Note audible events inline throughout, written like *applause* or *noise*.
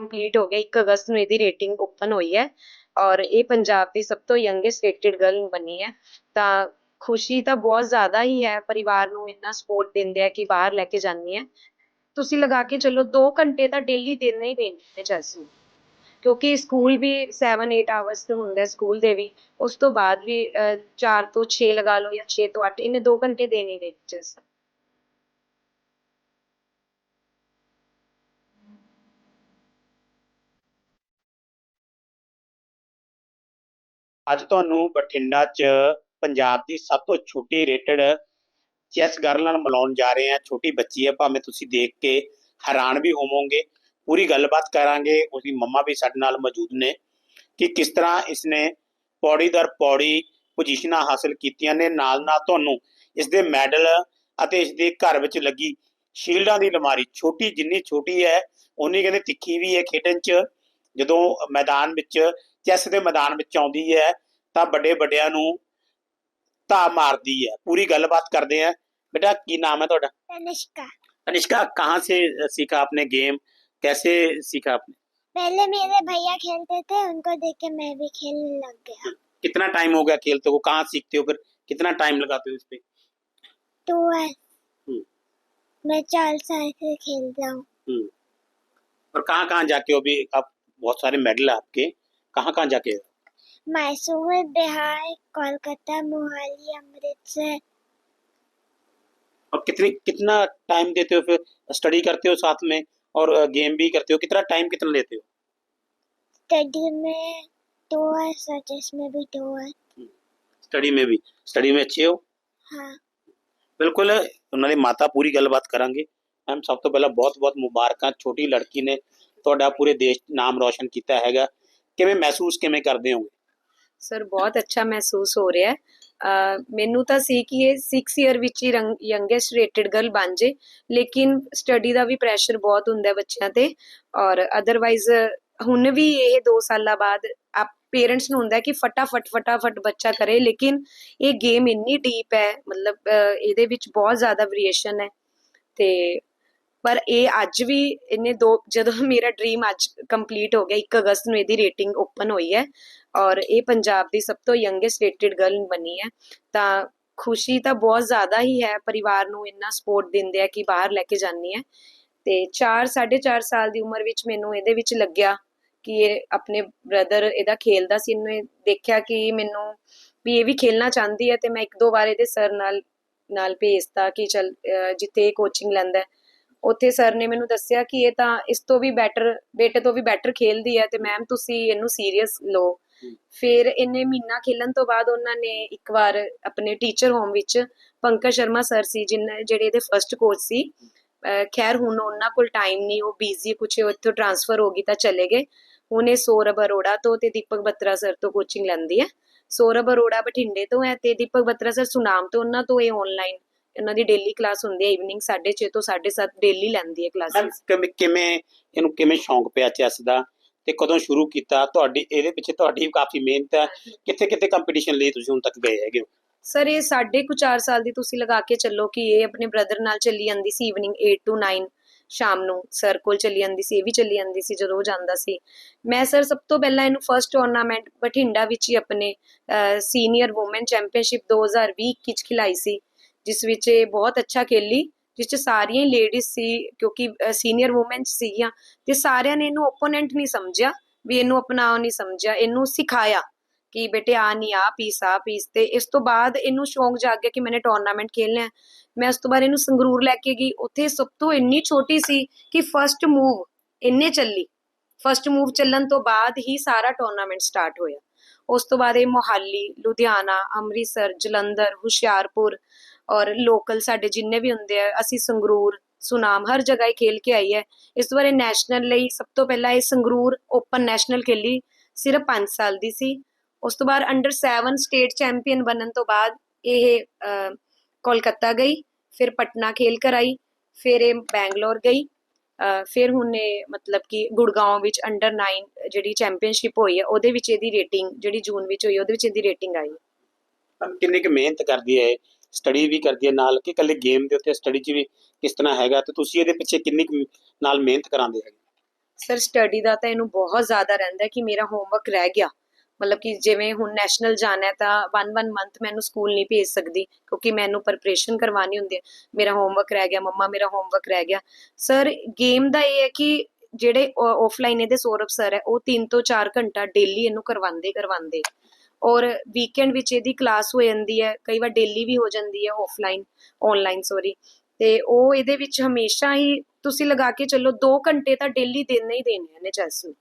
Complete ਹੋ ਗਿਆ 1 ਅਗਸਤ ਨੂੰ ਇਹਦੀ ਰੇਟਿੰਗ ਓਪਨ ਹੋਈ ਹੈ ਔਰ ਇਹ ਪੰਜਾਬ ਦੀ ਸਭ ਤੋਂ ਯੰਗੈਸਟ ਰੇਟਡ ਗਰਲ ਬਣੀ ਹੈ। ਤਾਂ ਖੁਸ਼ੀ ਤਾਂ ਬਹੁਤ ਜ਼ਿਆਦਾ ਹੀ ਹੈ, ਪਰਿਵਾਰ ਨੂੰ ਇੰਨਾ ਸਪੋਰਟ ਦਿੰਦੇ ਆ ਕਿ ਬਾਹਰ ਲੈ ਕੇ ਜਾਂਦੀ ਹੈ। ਤੁਸੀਂ ਲਗਾ ਕੇ ਚੱਲੋ 2 ਘੰਟੇ ਤਾਂ ਡੇਲੀ ਦੇਣੇ ਹੀ ਦੇਣੇ ਨੇ ਕਿਉਂਕਿ ਸਕੂਲ ਵੀ 7-8 ਆਵਰਸ ਤੇ ਹੁੰਦਾ ਸਕੂਲ ਦੇ ਵੀ। ਉਸ ਤੋਂ ਬਾਅਦ ਵੀ 4 ਤੋਂ 6 ਲਗਾ ਲਓ ਜਾਂ 6 ਤੋਂ 8 ਇਹਨੇ 2 ਘੰਟੇ ਦੇਣੇ ਨੇ ਚੈਸ ਅੱਜ ਤੁਹਾਨੂੰ ਬਠਿੰਡਾ 'ਚ ਪੰਜਾਬ ਦੀ ਸਭ ਤੋਂ ਛੋਟੀ ਰੇਟਡ ਚੈਸ ਗਰਲ ਨਾਲ ਮਿਲਾਉਣ ਜਾ ਰਹੇ ਹਾਂ। ਛੋਟੀ ਬੱਚੀ ਹੈ, ਭਾਵੇਂ ਤੁਸੀਂ ਦੇਖ ਕੇ ਹੈਰਾਨ ਵੀ ਹੋਵੋਗੇ। ਪੂਰੀ ਗੱਲਬਾਤ ਕਰਾਂਗੇ। ਉਸਦੀ ਮੰਮਾ ਵੀ ਸਾਡੇ ਨਾਲ ਮੌਜੂਦ ਨੇ ਕਿ ਕਿਸ ਤਰ੍ਹਾਂ ਇਸਨੇ ਪੌੜੀ ਦਰ ਪੌੜੀ ਪੋਜੀਸ਼ਨਾਂ ਹਾਸਲ ਕੀਤੀਆਂ ਨੇ। ਨਾਲ ਨਾਲ ਤੁਹਾਨੂੰ ਇਸ ਦੇ ਮੈਡਲ ਅਤੇ ਇਸ ਦੇ ਘਰ ਵਿੱਚ ਲੱਗੀ ਸ਼ੀਲਡਾਂ ਦੀ ਅਲਮਾਰੀ। ਛੋਟੀ ਜਿੰਨੀ ਛੋਟੀ ਹੈ ਉਨੀ ਕਹਿੰਦੇ ਤਿੱਖੀ ਵੀ ਹੈ ਖੇਡਣ 'ਚ। ਜਦੋਂ ਮੈਦਾਨ ਵਿੱਚ ਚੈਸ ਦੇ ਮੈਦਾਨ ਵਿੱਚ ਆਉਂਦੀ ਹੈ ਤਾਂ ਵੱਡੇ ਵੱਡਿਆਂ ਨੂੰ ਧਾ ਮਾਰਦੀ ਹੈ ਪੂਰੀ ਗੱਲਬਾਤ ਕਰਦੇ ਆ बेटा की नाम है ਤੁਹਾਡਾ तनिष्का तनिष्का कहाँ से सीखा आपने गेम कैसे सीखा आपने पहले मेरे भैया खेलते थे उनको देख के मैं भी खेलने लग गया कितना टाइम हो गया खेलते हो कहाँ सीखते हो फिर कितना टाइम लगाते हो इस पे तो है हम्म। मैं चार साल से खेल रहा हूँ हम्म। और कहाँ कहाँ जाके हो अभी आप बहुत सारे मेडल है आपके कहाँ कहाँ जाके हो? मैसूर बिहार कोलकाता मोहाली अमृतसर और कितनी कितना टाइम देते हो फिर स्टडी करते हो साथ में और गेम भी करते हो कितना टाइम कितना लेते हो स्टडी में दो है सजेस में भी दो है ਸਟੱਡੀ में भी ਸਟੱਡੀ में अच्छे हो हाँ ਬਿਲਕੁਲ ਉਹਨਾਂ ਦੀ ਮਾਤਾ ਪੂਰੀ ਗੱਲਬਾਤ ਕਰਾਂਗੇ ਮੈਮ ਸਭ ਤੋਂ ਪਹਿਲਾਂ ਬਹੁਤ-ਬਹੁਤ ਮੁਬਾਰਕਾਂ ਛੋਟੀ ਲੜਕੀ ਨੇ ਤੁਹਾਡਾ ਪੂਰੇ ਦੇਸ਼ 'ਚ ਨਾਮ ਰੌਸ਼ਨ ਕੀਤਾ ਹੈਗਾ ਕਿਵੇਂ ਮਹਿਸੂਸ ਕਿਵੇਂ ਕਰਦੇ ਹੋ ਸਰ ਬਹੁਤ ਅੱਛਾ ਮਹਿਸੂਸ ਹੋ ਰਿਹਾ ਹੈ। ਮੈਨੂੰ ਤਾਂ ਸੀ ਕਿ ਇਹ 6 ਇਅਰ ਵਿੱਚ ਹੀ ਯੰਗੈਸਟ ਰੇਟਡ ਗਰਲ ਬਣ ਜੇ, ਲੇਕਿਨ ਸਟੱਡੀ ਦਾ ਵੀ ਪ੍ਰੈਸ਼ਰ ਬਹੁਤ ਹੁੰਦਾ ਬੱਚਿਆਂ ਤੇ ਔਰ ਅਦਰਵਾਈਜ਼ ਹੁਣ ਵੀ ਇਹ 2 ਸਾਲਾਂ ਬਾਅਦ ਆਪ ਪੇਰੈਂਟਸ ਨੂੰ ਹੁੰਦਾ ਕਿ ਫਟਾਫਟ ਫਟਾਫਟ ਬੱਚਾ ਕਰੇ, ਲੇਕਿਨ ਇਹ ਗੇਮ ਇੰਨੀ ਡੀਪ ਹੈ, ਮਤਲਬ, ਅਹ ਇਹਦੇ ਵਿੱਚ ਬਹੁਤ ਜ਼ਿਆਦਾ ਵੇਰੀਏਸ਼ਨ ਹੈ ਤੇ ਪਰ ਇਹ ਅੱਜ ਵੀ ਇਹਨੇ ਦੋ ਜਦੋਂ ਮੇਰਾ ਡ੍ਰੀਮ ਅੱਜ ਕੰਪਲੀਟ ਹੋ ਗਿਆ 1 ਅਗਸਤ ਨੂੰ ਇਹਦੀ ਰੇਟਿੰਗ ਓਪਨ ਹੋਈ ਹੈ ਔਰ ਇਹ ਪੰਜਾਬ ਦੀ ਸਭ ਤੋਂ ਯੰਗੈਸਟ ਰੇਟਡ ਗਰਲ ਬਣੀ ਹੈ ਤਾਂ ਖੁਸ਼ੀ ਤਾਂ ਬਹੁਤ ਜ਼ਿਆਦਾ ਹੀ ਹੈ ਪਰਿਵਾਰ ਨੂੰ ਇੰਨਾ ਸਪੋਰਟ ਦਿੰਦੇ ਆ ਕਿ ਬਾਹਰ ਲੈ ਕੇ ਜਾਂਦੀ ਹੈ ਤੇ 4 4.5 ਸਾਲ ਦੀ ਉਮਰ ਵਿੱਚ ਮੈਨੂੰ ਇਹਦੇ ਵਿੱਚ ਲੱਗਿਆ ਕਿ ਇਹ ਆਪਣੇ ਬ੍ਰਦਰ ਇਹਦਾ ਖੇਲਦਾ ਸੀ ਇਹਨੇ ਦੇਖਿਆ ਕਿ ਮੈਨੂੰ ਵੀ ਇਹ ਵੀ ਖੇਲਣਾ ਚਾਹੁੰਦੀ ਹੈ ਤੇ ਮੈਂ ਇੱਕ ਦੋ ਵਾਰ ਇਹਦੇ ਸਰ ਨਾਲ ਨਾਲ ਭੇਜਤਾ ਕਿ ਚਲ ਅਹ ਜਿੱਥੇ ਇਹ ਕੋਚਿੰਗ ਲੈਂਦਾ ਹੈ, ਉੱਥੇ ਸਰ ਨੇ ਮੈਨੂੰ ਦੱਸਿਆ ਕਿ ਇਹ ਤਾਂ ਇਸ ਤੋਂ ਵੀ ਬੈਟਰ ਬੇਟੇ ਤੋਂ ਵੀ ਬੈਟਰ ਖੇਲਦੀ ਹੈ ਤੇ ਮੈਮ ਤੁਸੀਂ ਇਹਨੂੰ ਸੀਰੀਅਸ ਲਓ। ਫਿਰ ਇਹਨੇ ਮਹੀਨਾ ਖੇਲਣ ਤੋਂ ਬਾਅਦ ਉਹਨਾਂ ਨੇ ਇੱਕ ਵਾਰ ਆਪਣੇ ਟੀਚਰ ਹੋਮ ਵਿੱਚ ਪੰਕਜ ਸ਼ਰਮਾ ਸਰ ਸੀ ਜਿਨ੍ਹਾਂ ਜਿਹੜੇ ਇਹਦੇ ਫਰਸਟ ਕੋਚ ਸੀ। ਖੈਰ ਹੁਣ ਉਹਨਾਂ ਕੋਲ ਟਾਈਮ ਨਹੀਂ ਉਹ ਬਿਜ਼ੀ ਕੁਛ ਉੱਥੋਂ ਟਰਾਂਸਫਰ ਹੋ ਗਈ ਤਾਂ ਚਲੇ ਗਏ। ਹੁਣ ਇਹ ਸੌਰਵ ਅਰੋੜਾ ਤੋਂ ਤੇ ਦੀਪਕ ਬੱਤਰਾ ਸਰ ਤੋਂ ਕੋਚਿੰਗ ਲੈਂਦੀ ਹੈ। ਸੌਰਵ ਅਰੋੜਾ ਬਠਿੰਡੇ ਤੋਂ ਹੈ ਤੇ ਦੀਪਕ ਬੱਤਰਾ ਸਰ ਸੁਨਾਮ ਤੋਂ ਉਹਨਾਂ ਤੋਂ ਇਹ ਆਨਲਾਈਨ ਇਹਨਾਂ ਦੀ ਡੇਲੀ ਕਲਾਸ ਹੁੰਦੀ ਹੈ ਈਵਨਿੰਗ 6:30 ਤੋਂ 7:30 ਡੇਲੀ ਲੈਂਦੀ ਹੈ ਕਲਾਸਿਸ ਕਿਵੇਂ ਕਿਵੇਂ ਇਹਨੂੰ ਕਿਵੇਂ ਸ਼ੌਂਕ ਪਿਆ ਚੈਸ ਦਾ ਤੇ ਕਦੋਂ ਸ਼ੁਰੂ ਕੀਤਾ? ਤੁਹਾਡੀ ਇਹਦੇ ਪਿੱਛੇ ਤੁਹਾਡੀ ਵੀ ਕਾਫੀ ਮਿਹਨਤ ਹੈ। ਕਿੱਥੇ ਕਿੱਥੇ ਕੰਪੀਟੀਸ਼ਨ ਲਈ ਤੁਸੀਂ ਹੁਣ ਤੱਕ ਗਏ ਹੈਗੇ ਹੋ? ਸਰ ਇਹ ਸਾਢੇ ਕੁ 4 ਸਾਲ ਦੀ ਤੁਸੀਂ ਲਗਾ ਕੇ ਚੱਲੋ ਕਿ ਇਹ ਆਪਣੇ ਬ੍ਰਦਰ ਨਾਲ ਚੱਲੀ ਜਾਂਦੀ ਸੀ ਈਵਨਿੰਗ 8 ਟੂ 9 ਸ਼ਾਮ ਨੂੰ। ਸਰ ਕੋਲ ਚੱਲੀ ਜਾਂਦੀ ਸੀ ਇਹ ਵੀ ਚੱਲੀ ਜਾਂਦੀ ਸੀ ਜਦੋਂ ਉਹ ਜਾਂਦਾ ਸੀ। ਮੈਂ ਸਰ ਸਭ ਤੋਂ ਪਹਿਲਾਂ ਇਹਨੂੰ ਫਰਸਟ ਟੂਰਨਾਮੈਂਟ ਬਠਿੰਡਾ ਵਿੱਚ ਹੀ ਆਪਣੇ ਸੀਨੀਅਰ ਔਮਨ ਚੈਂਪੀਅਨਸ਼ਿਪ 2020 ਵਿੱਚ ਖਿਲਾਈ ਸੀ। ਜਿਸ ਵਿੱਚ ਇਹ ਬਹੁਤ ਅੱਛਾ ਖੇਲੀ, ਜਿਸ ਚ ਸਾਰੀਆਂ ਹੀ ਲੇਡੀਜ਼ ਸੀ, ਕਿਉਂਕਿ ਸੀਨੀਅਰ ਔਮਨ ਸੀਗੀਆਂ ਤੇ ਸਾਰਿਆਂ ਨੇ ਇਹਨੂੰ ਓਪੋਨੈਂਟ ਨਹੀਂ ਸਮਝਿਆ, ਵੀ ਇਹਨੂੰ ਆਪਣਾ ਨਹੀਂ ਸਮਝਿਆ, ਇਹਨੂੰ ਸਿਖਾਇਆ ਕਿ ਬੇਟੇ ਆ ਨਹੀਂ ਆ ਪੀਸ ਆ ਪੀਸ ਤੇ ਇਸ ਤੋਂ ਬਾਅਦ ਇਹਨੂੰ ਸ਼ੌਂਕ ਜਾਗ ਗਿਆ ਕਿ ਮੈਨੇ ਟੂਰਨਾਮੈਂਟ ਖੇਲਣਾ ਹੈ। ਮੈਂ ਉਸ ਤੋਂ ਬਾਅਦ ਇਹਨੂੰ ਸੰਗਰੂਰ ਲੈ ਕੇ ਗਈ, ਉੱਥੇ ਸਭ ਤੋਂ ਇੰਨੀ ਛੋਟੀ ਸੀ ਕਿ ਫਰਸਟ ਮੂਵ ਇੰਨੇ ਚੱਲੀ। ਫਰਸਟ ਮੂਵ ਚੱਲਣ ਤੋਂ ਬਾਅਦ ਹੀ ਸਾਰਾ ਟੂਰਨਾਮੈਂਟ ਸਟਾਰਟ ਹੋਇਆ। ਉਸ ਤੋਂ ਬਾਅਦ ਇਹ ਮੋਹਾਲੀ, ਲੁਧਿਆਣਾ, ਅੰਮ੍ਰਿਤਸਰ, ਜਲੰਧਰ, ਹੁਸ਼ਿਆਰਪੁਰ ਔਰ ਲੋਕਲ ਸਾਡੇ ਜਿੰਨੇ ਵੀ ਹੁੰਦੇ ਆ, ਅਸੀਂ ਸੰਗਰੂਰ, ਸੁਨਾਮ, ਹਰ ਜਗ੍ਹਾ ਹੀ ਖੇਲ ਕੇ ਆਈ ਹੈ। ਇਸ ਤੋਂ ਬਾਅਦ ਨੈਸ਼ਨਲ ਲਈ ਸਭ ਤੋਂ ਪਹਿਲਾਂ ਇਹ ਸੰਗਰੂਰ ਓਪਨ ਨੈਸ਼ਨਲ ਖੇਲੀ, ਸਿਰਫ 5 ਸਾਲ ਦੀ ਸੀ। ਉਸ ਤੋਂ ਬਾਅਦ ਅੰਡਰ 7 ਸਟੇਟ ਚੈਂਪੀਅਨ ਬਣਨ ਤੋਂ ਬਾਅਦ ਇਹ ਕੋਲਕਾਤਾ ਗਈ, ਫਿਰ ਪਟਨਾ ਖੇਲ ਕਰ ਆਈ ਫਿਰ ਇਹ ਬੈਂਗਲੌਰ ਗਈ ਫਿਰ ਹੁਣ ਇਹ ਮਤਲਬ ਕਿ ਗੁੜਗਾਉਂ ਵਿੱਚ ਅੰਡਰ 9 ਜਿਹੜੀ ਚੈਂਪੀਅਨਸ਼ਿਪ ਹੋਈ ਹੈ, ਉਹਦੇ ਵਿੱਚ ਇਹਦੀ ਰੇਟਿੰਗ ਜਿਹੜੀ ਜੂਨ ਵਿੱਚ ਹੋਈ ਉਹਦੇ ਵਿੱਚ ਇਹਦੀ ਰੇਟਿੰਗ ਆਈ ਮੈਮ ਕਿੰਨੀ ਮਿਹਨਤ ਕਰਦੀ ਹੈ ਸਟੱਡੀ ਵੀ ਕਰਦੀ ਹੈ ਨਾਲ, ਕਿ ਇਕੱਲੇ ਗੇਮ ਦੇ ਉੱਤੇ ਸਟੱਡੀ 'ਚ ਵੀ ਕਿਸ ਤਰ੍ਹਾਂ ਹੈਗਾ ਤੇ ਤੁਸੀਂ ਇਹਦੇ ਪਿੱਛੇ ਕਿੰਨੀ ਕੁ ਨਾਲ ਮਿਹਨਤ ਕਰਾਉਂਦੇ ਹੈਗੇ? ਸਰ ਸਟੱਡੀ ਦਾ ਤਾਂ ਇਹਨੂੰ ਬਹੁਤ ਜ਼ਿਆਦਾ ਰਹਿੰਦਾ ਕਿ ਮੇਰਾ ਹੋਮਵਰਕ ਰਹਿ ਗਿਆ। ਮਤਲਬ ਕਿ ਜਿਵੇਂ ਹੁਣ ਨੈਸ਼ਨਲ ਜਾਣਾ ਹੈ ਤਾਂ ਵਨ ਵਨ ਮੰਥ ਮੈਨੂੰ ਸਕੂਲ ਨਹੀਂ ਭੇਜ ਸਕਦੀ, ਕਿਉਂਕਿ ਮੈਨੂੰ ਪ੍ਰੈਪਰੇਸ਼ਨ ਕਰਵਾਉਣੀ ਹੁੰਦੀ ਹੈ। ਮੇਰਾ ਹੋਮਵਰਕ ਰਹਿ ਗਿਆ, ਮੰਮਾ ਮੇਰਾ ਹੋਮਵਰਕ ਰਹਿ ਗਿਆ। ਸਰ ਗੇਮ ਦਾ ਇਹ ਹੈ ਕਿ ਜਿਹੜੇ ਆਫਲਾਈਨ ਇਹਦੇ ਸੌਰਵ ਸਰ ਹੈ, ਉਹ 3 ਤੋਂ 4 ਘੰਟਾ ਡੇਲੀ ਇਹਨੂੰ ਕਰਵਾਉਂਦੇ ਕਰਵਾਉਂਦੇ ਔਰ ਵੀਕਐਂਡ ਵਿੱਚ ਇਹਦੀ ਕਲਾਸ ਹੋ ਜਾਂਦੀ ਹੈ ਕਈ ਵਾਰ ਡੇਲੀ ਵੀ ਹੋ ਜਾਂਦੀ ਹੈ ਆਫਲਾਈਨ ਆਨਲਾਈਨ ਸੌਰੀ ਤੇ ਉਹ ਇਹਦੇ ਵਿੱਚ ਹਮੇਸ਼ਾ ਹੀ ਤੁਸੀਂ ਲਗਾ ਕੇ ਚੱਲੋ 2 ਘੰਟੇ ਤਾਂ ਡੇਲੀ ਦੇਣੇ ਹੀ ਦੇਣੇ ਨੇ ਚੈਸ ਨੂੰ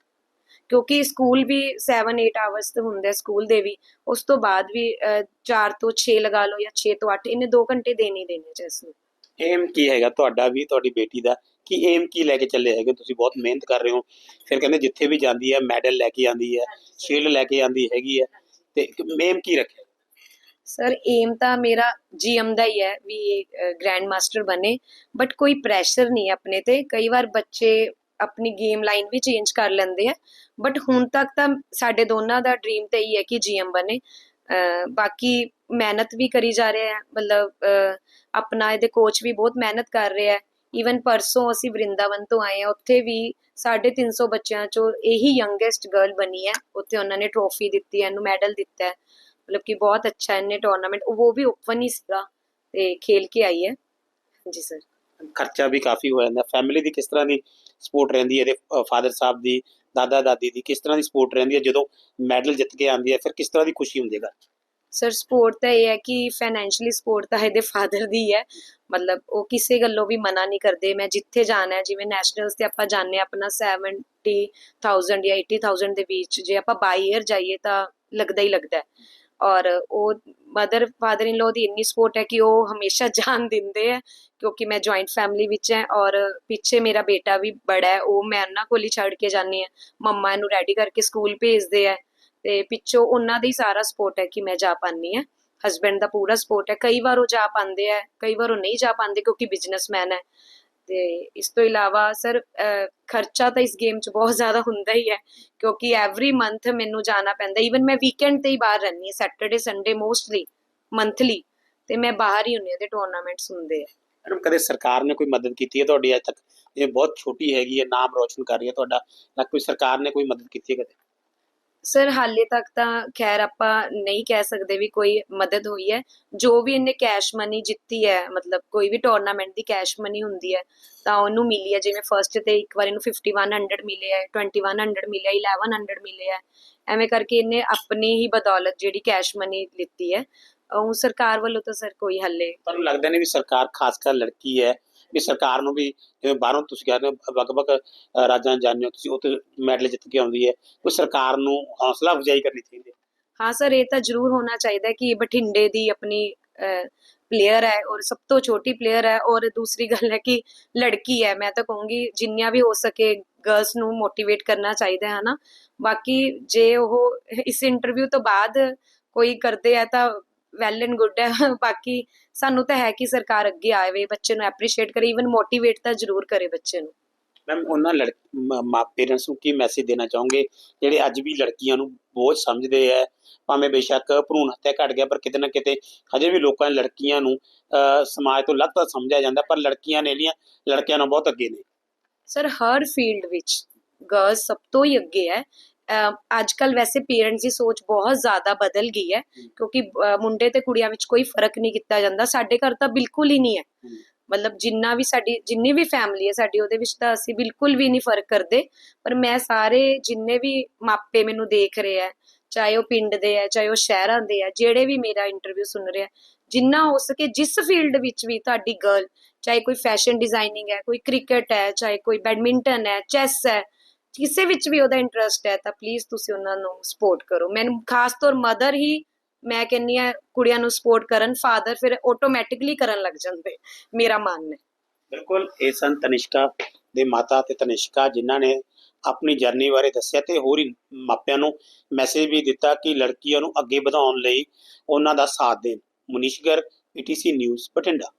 ਕਿਉਂਕਿ ਸਕੂਲ ਵੀ 7-8 ਆਵਰਸ ਤੇ ਹੁੰਦਾ ਸਕੂਲ ਦੇ ਵੀ ਉਸ ਤੋਂ ਬਾਅਦ ਵੀ 4 ਤੋਂ 6 ਲਗਾ ਲਓ ਜਾਂ 6 ਤੋਂ 8 ਇਹਨੇ 2 ਘੰਟੇ ਦੇਣੇ ਹੀ ਦੇਣੇ ਚੈਸ ਨੂੰ। ਏਮ ਕੀ ਹੈਗਾ ਤੁਹਾਡਾ ਵੀ ਤੁਹਾਡੀ ਬੇਟੀ ਦਾ ਕਿ ਏਮ ਕੀ ਲੈ ਕੇ ਚੱਲੇ ਹੈਗੇ? ਤੁਸੀਂ ਬਹੁਤ ਮਿਹਨਤ ਕਰ ਰਹੇ ਹੋ। ਫਿਰ ਕਹਿੰਦੇ ਜਿੱਥੇ ਵੀ ਜਾਂਦੀ ਹੈ ਮੈਡਲ ਲੈ ਕੇ ਆਂਦੀ ਹੈ ਸ਼ੀਲਡ ਲੈ ਕੇ ਆਂਦੀ ਹੈਗੀ ਹੈ। ਤੇ ਏਮ ਕੀ ਰੱਖਿਆ? ਸਰ ਏਮ ਤਾਂ ਮੇਰਾ ਜੀਐਮ ਦਾ ਹੀ ਹੈ ਵੀ ਇਹ ਗ੍ਰੈਂਡ ਮਾਸਟਰ ਬਣੇ ਬਟ ਕੋਈ ਪ੍ਰੈਸ਼ਰ ਨਹੀਂ ਆਪਣੇ ਤੇ। ਕਈ ਵਾਰ ਬੱਚੇ ਆਪਣੀ ਗੇਮ ਲਾਈਨ ਵੀ ਚੇਂਜ ਕਰ ਲੈਂਦੇ ਆ ਬਟ ਹੁਣ ਤੱਕ ਤਾਂ ਸਾਡੇ ਦੋਨਾਂ ਦਾ ਡ੍ਰੀਮ ਤਾਂ ਹੀ ਹੈ ਕਿ ਜੀਐਮ ਬਣੇ। ਬਾਕੀ ਮਿਹਨਤ ਵੀ ਕਰੀ ਜਾ ਰਹੇ ਹੈ, ਮਤਲਬ ਆਪਣਾ ਇਹਦੇ ਕੋਚ ਵੀ ਬਹੁਤ ਮਿਹਨਤ ਕਰ ਰਿਹਾ ਹੈ। ਈਵਨ ਪਰਸੋਂ ਅਸੀਂ ਵਰਿੰਦਾਵਨ ਤੋਂ ਆਏ ਆ ਉੱਥੇ ਵੀ 350 ਬੱਚਿਆਂ ਚੋਂ ਇਹੀ ਯੰਗੈਸਟ ਗਰਲ ਬਣੀ ਹੈ। ਉੱਥੇ ਉਹਨਾਂ ਨੇ ਟਰੋਫੀ ਦਿੱਤੀ ਹੈ, ਇਹਨੂੰ ਮੈਡਲ ਦਿੱਤਾ ਹੈ। ਮਤਲਬ ਕਿ ਬਹੁਤ ਅੱਛਾ ਇਹਨੇ ਟੂਰਨਾਮੈਂਟ ਉਹ ਵੀ ਓਪਨ ਹੀ ਸੀਗਾ ਤੇ ਖੇਲ ਕੇ ਆਈ ਹੈ। ਜੀ ਸਰ ਖਰਚਾ ਵੀ ਕਾਫੀ ਹੋ ਜਾਂਦਾ। ਫੈਮਿਲੀ ਦੀ ਕਿਸ ਤਰ੍ਹਾਂ ਦੀ ਸਪੋਰਟ ਰਹਿੰਦੀ ਹੈ? ਇਹਦੇ ਫਾਦਰ ਸਾਹਿਬ ਦੀ ਦਾਦਾ ਦਾਦੀ ਦੀ ਕਿਸ ਤਰ੍ਹਾਂ ਦੀ ਸਪੋਰਟ ਰਹਿੰਦੀ ਹੈ? ਜਦੋਂ ਮੈਡਲ ਜਿੱਤ ਕੇ ਆਉਂਦੀ ਹੈ, ਫਿਰ ਕਿਸ ਤਰ੍ਹਾਂ ਦੀ ਖੁਸ਼ੀ ਹੁੰਦੀ ਹੈ ਸਰ ਸਪੋਰਟ ਤਾਂ ਇਹ ਹੈ ਕਿ ਫਾਈਨੈਂਸ਼ਲੀ ਸਪੋਰਟ ਤਾਂ ਇਹਦੇ ਫਾਦਰ ਦੀ ਹੈ। ਮਤਲਬ ਉਹ ਕਿਸੇ ਗੱਲੋਂ ਵੀ ਮਨਾ ਨਹੀਂ ਕਰਦੇ। ਮੈਂ ਜਿੱਥੇ ਜਾਣਾ ਹੈ, ਜਿਵੇਂ ਨੈਸ਼ਨਲਸ ਤੇ ਆਪਾਂ ਜਾਂਦੇ ਹਾਂ, ਆਪਣਾ 70000 ਜਾਂ 80000 ਦੇ ਵਿੱਚ ਜੇ ਆਪਾਂ ਬਾਈ ਏਅਰ ਜਾਈਏ ਤਾਂ ਲੱਗਦਾ ਹੀ ਲੱਗਦਾ ਔਰ ਉਹ ਮਦਰ ਫਾਦਰ ਇਨ ਲੋ ਦੀ ਇੰਨੀ ਸਪੋਰਟ ਹੈ ਕਿ ਉਹ ਹਮੇਸ਼ਾ *laughs* ਜਾਨ ਦਿੰਦੇ ਹੈ, ਕਿਉਂਕਿ ਮੈਂ ਜੁਆਇੰਟ ਫੈਮਿਲੀ ਵਿੱਚ ਹੈ ਔਰ ਪਿੱਛੇ ਮੇਰਾ ਬੇਟਾ ਵੀ ਬੜਾ ਹੈ। ਉਹ ਮੈਂ ਉਹਨਾਂ ਕੋਲ ਹੀ ਛੱਡ ਕੇ ਜਾਂਦੀ ਹਾਂ। ਮੰਮਾ ਇਹਨੂੰ ਰੈਡੀ ਕਰਕੇ ਸਕੂਲ ਭੇਜਦੇ ਹੈ। ਤੇ ਪਿੱਛੋਂ ਉਹਨਾਂ ਦਾ ਸਾਰਾ ਸਪੋਰਟ ਹੈ ਕਿ ਮੈਂ ਜਾ ਪਾਉਂਦੀ ਹਾਂ। ਹਸਬੈਂਡ ਦਾ ਪੂਰਾ ਸਪੋਰਟ ਹੈ। ਕਈ ਵਾਰ ਉਹ ਜਾ ਪਾਉਂਦੇ ਹੈ ਕਈ ਵਾਰ ਉਹ ਨਹੀਂ ਜਾ ਪਾਉਂਦੇ ਕਿਉਂਕਿ ਬਿਜ਼ਨਸਮੈਨ ਹੈ। ਤੇ ਇਸ ਤੋਂ ਇਲਾਵਾ ਸਰ ਖਰਚਾ ਤਾਂ ਇਸ ਗੇਮ 'ਚ ਬਹੁਤ ਜ਼ਿਆਦਾ ਹੁੰਦਾ ਹੀ ਹੈ ਕਿਉਂਕਿ ਐਵਰੀ ਮੰਥ ਮੈਨੂੰ ਜਾਣਾ ਪੈਂਦਾ। ਈਵਨ ਮੈਂ ਵੀਕਐਂਡ ਤੇ ਹੀ ਬਾਹਰ ਰਹਿੰਦੀ ਹਾਂ ਸੈਟਰਡੇ ਸੰਡੇ ਮੋਸਟਲੀ ਮੰਥਲੀ ਤੇ ਮੈਂ ਬਾਹਰ ਹੀ ਹੁੰਦੀ ਹਾਂ ਤੇ ਟੂਰਨਾਮੈਂਟਸ ਹੁੰਦੇ ਆ। ਮੈਡਮ, ਕਦੇ ਸਰਕਾਰ ਨੇ ਕੋਈ ਮਦਦ ਕੀਤੀ ਹੈ ਤੁਹਾਡੀ? ਅੱਜ ਤੱਕ ਇਹ ਬਹੁਤ ਛੋਟੀ ਹੈਗੀ ਹੈ, ਨਾਮ ਰੋਸ਼ਨ ਕਰ ਰਹੀ ਹੈ ਤੁਹਾਡਾ। ਨਾ ਕੋਈ ਸਰਕਾਰ ਨੇ ਕੋਈ ਮਦਦ ਕੀਤੀ ਹੈ ਕਦੇ? ਸਰ, ਹਾਲੇ ਤੱਕ ਤਾਂ ਖੈਰ ਆਪਾਂ ਨਹੀਂ ਕਹਿ ਸਕਦੇ ਵੀ ਕੋਈ ਮਦਦ ਹੋਈ ਹੈ। ਜੋ ਵੀ ਇਹਨੇ ਕੈਸ਼ ਮਨੀ ਜਿੱਤੀ ਹੈ, ਮਤਲਬ ਕੋਈ ਵੀ ਟੂਰਨਾਮੈਂਟ ਦੀ ਕੈਸ਼ ਮਨੀ ਹੁੰਦੀ ਹੈ, ਤਾਂ ਉਹਨੂੰ ਮਿਲੀ ਹੈ। ਜਿਵੇਂ ਫਰਸਟ ਤੇ ਇੱਕ ਵਾਰ ਇਹਨੂੰ 5100 ਮਿਲੇ ਹੈ 2100 ਮਿਲੇ 1100 ਮਿਲੇ ਹੈ। ਐਵੇਂ ਕਰਕੇ ਇਹਨੇ ਆਪਣੀ ਹੀ ਬਦੌਲਤ ਜਿਹੜੀ ਕੈਸ਼ ਮਨੀ ਲਿੱਤੀ ਹੈ, ਉਹ ਸਰਕਾਰ ਵੱਲੋਂ ਤਾਂ ਸਰ ਕੋਈ ਹੱਲੇ ਤੁਹਾਨੂੰ ਲੱਗਦਾ ਨਹੀਂ ਵੀ ਸਰਕਾਰ, ਖਾਸ ਕਰ ਲੜਕੀ ਹੈ ਵੀ ਸਰਕਾਰ ਨੂੰ ਵੀ ਜਿਵੇਂ ਬਾਹਰੋਂ ਤੁਸੀਂ ਕਹਿੰਦੇ ਹੋ, ਵੱਖ-ਵੱਖ ਰਾਜਾਂ ਜਾਂਦੇ ਹੋ, ਤੁਸੀਂ ਉੱਥੇ ਮੈਡਲ ਜਿੱਤ ਕੇ ਆਉਂਦੀ ਹੈ। ਕੋਈ ਸਰਕਾਰ ਨੂੰ ਹੌਸਲਾ ਅਫਜ਼ਾਈ ਕਰਨੀ ਚਾਹੀਦੀ ਹੈ? ਹਾਂ ਸਰ, ਇਹ ਤਾਂ ਜ਼ਰੂਰ ਹੋਣਾ ਚਾਹੀਦਾ ਕਿ ਬਠਿੰਡੇ ਦੀ ਆਪਣੀ ਪਲੇਅਰ ਹੈ ਔਰ ਸਭ ਤੋਂ ਛੋਟੀ ਪਲੇਅਰ ਹੈ ਔਰ ਦੂਸਰੀ ਗੱਲ ਹੈ ਕਿ ਲੜਕੀ ਹੈ। ਮੈਂ ਤਾਂ ਕਹੂੰਗੀ ਜਿੰਨੀਆਂ ਵੀ ਹੋ ਸਕੇ ਗਰਲਸ ਨੂੰ ਮੋਟੀਵੇਟ ਕਰਨਾ ਚਾਹੀਦਾ ਹੈ ਨਾ ਬਾਕੀ ਜੇ ਉਹ ਇਸ ਇੰਟਰਵਿਊ ਤੋਂ ਬਾਅਦ ਕੋਈ ਕਰਦੇ ਆ ਤਾਂ ਵੈਲ ਐਂਡ ਗੁੱਡ ਹੈ। ਬਾਕੀ ਸਾਨੂੰ ਤਾਂ ਹੈ ਕਿ ਸਰਕਾਰ ਅੱਗੇ ਆਵੇ ਬੱਚੇ ਨੂੰ ਐਪਰੀਸ਼ੀਏਟ ਕਰੇ ਇਵਨ ਮੋਟੀਵੇਟ ਤਾਂ ਜ਼ਰੂਰ ਕਰੇ ਬੱਚੇ ਨੂੰ। ਮੈਮ ਉਹਨਾਂ ਮਾਂ ਪੇਰੈਂਟਸ ਨੂੰ ਕੀ ਮੈਸੇਜ ਦੇਣਾ ਚਾਹੋਗੇ? ਜਿਹੜੇ ਅੱਜ ਵੀ ਲੜਕੀਆਂ ਨੂੰ ਬੋਝ ਸਮਝਦੇ ਆ ਭਾਵੇਂ ਬੇਸ਼ੱਕ ਭਰੂਣ ਹੱਤਿਆ ਘਟ ਗਿਆ ਪਰ ਕਿਤੇ ਨਾ ਕਿਤੇ ਹਜੇ ਵੀ ਲੋਕਾਂ ਨੇ ਲੜਕੀਆਂ ਨੂੰ ਸਮਾਜ ਤੋਂ ਅਲੱਗ ਸਮਝਿਆ ਜਾਂਦਾ ਪਰ ਲੜਕੀਆਂ ਨੇ ਜਿਹੜੀਆਂ ਲੜਕਿਆਂ ਨਾਲੋਂ ਬਹੁਤ ਅੱਗੇ ਨੇ। ਸਰ ਹਰ ਫੀਲਡ ਵਿੱਚ ਗਰਲਸ ਸਭ ਤੋਂ ਹੀ ਅੱਗੇ ਹੈ। ਅੱਜ ਕੱਲ ਵੈਸੇ ਪੇਰੈਂਟਸ ਦੀ ਸੋਚ ਬਹੁਤ ਜ਼ਿਆਦਾ ਬਦਲ ਗਈ ਹੈ ਕਿਉਂਕਿ ਮੁੰਡੇ ਤੇ ਕੁੜੀਆਂ ਵਿੱਚ ਕੋਈ ਫ਼ਰਕ ਨਹੀਂ ਕੀਤਾ ਜਾਂਦਾ ਸਾਡੇ ਘਰ ਤਾਂ ਬਿਲਕੁਲ ਹੀ ਨਹੀਂ ਹੈ। ਮਤਲਬ ਜਿੰਨਾ ਵੀ ਸਾਡੀ ਜਿੰਨੀ ਵੀ ਫੈਮਿਲੀ ਹੈ ਸਾਡੀ ਉਹਦੇ ਵਿੱਚ ਤਾਂ ਅਸੀਂ ਬਿਲਕੁਲ ਵੀ ਨਹੀਂ ਫ਼ਰਕ ਕਰਦੇ ਪਰ ਮੈਂ ਸਾਰੇ ਜਿੰਨੇ ਵੀ ਮਾਪੇ ਮੈਨੂੰ ਦੇਖ ਰਹੇ ਆ ਚਾਹੇ ਉਹ ਪਿੰਡ ਦੇ ਆ ਚਾਹੇ ਉਹ ਸ਼ਹਿਰਾਂ ਦੇ ਆ ਜਿਹੜੇ ਵੀ ਮੇਰਾ ਇੰਟਰਵਿਊ ਸੁਣ ਰਹੇ ਆ ਜਿੰਨਾ ਹੋ ਸਕੇ ਜਿਸ ਫੀਲਡ ਵਿੱਚ ਵੀ ਤੁਹਾਡੀ ਗਰਲ ਚਾਹੇ ਕੋਈ ਫੈਸ਼ਨ ਡਿਜ਼ਾਈਨਿੰਗ ਹੈ ਕੋਈ ਕ੍ਰਿਕਟ ਹੈ ਚਾਹੇ ਕੋਈ ਬੈਡਮਿੰਟਨ ਹੈ ਚੈਸ ਹੈ ਕਿਸੇ ਵਿੱਚ ਵੀ ਉਹਦਾ ਇੰਟਰਸਟ ਹੈ, ਤਾਂ ਪਲੀਜ਼ ਤੁਸੀਂ ਉਹਨਾਂ ਨੂੰ ਸਪੋਰਟ ਕਰੋ। ਮੈਨੂੰ ਖਾਸ ਤੌਰ ਮਦਰ ਹੀ ਮੈਂ ਕਹਿੰਨੀ ਆ ਕੁੜੀਆਂ ਨੂੰ ਸਪੋਰਟ ਕਰਨ ਫਾਦਰ ਫਿਰ ਆਟੋਮੈਟਿਕਲੀ ਕਰਨ ਲੱਗ ਜਾਂਦੇ, ਮੇਰਾ ਮੰਨ ਹੈ। ਬਿਲਕੁਲ, ਇਹ ਸਨ ਤਨਿਸ਼ਕਾ ਦੇ ਮਾਤਾ ਤੇ ਤਨਿਸ਼ਕਾ, ਜਿਨ੍ਹਾਂ ਨੇ ਆਪਣੀ ਜਰਨੀ ਬਾਰੇ ਦੱਸਿਆ ਤੇ ਹੋਰ ਹੀ ਮਾਪਿਆਂ ਨੂੰ ਮੈਸੇਜ ਵੀ ਦਿੱਤਾ ਕਿ ਲੜਕੀਆਂ ਨੂੰ ਅੱਗੇ ਵਧਾਉਣ ਲਈ ਉਹਨਾਂ ਦਾ ਸਾਥ ਦੇਣ। ਮੁਨੀਸ਼ ਗਰ ਪੀਟੀਸੀ ਨਿਊਜ਼ ਬਠਿੰਡਾ।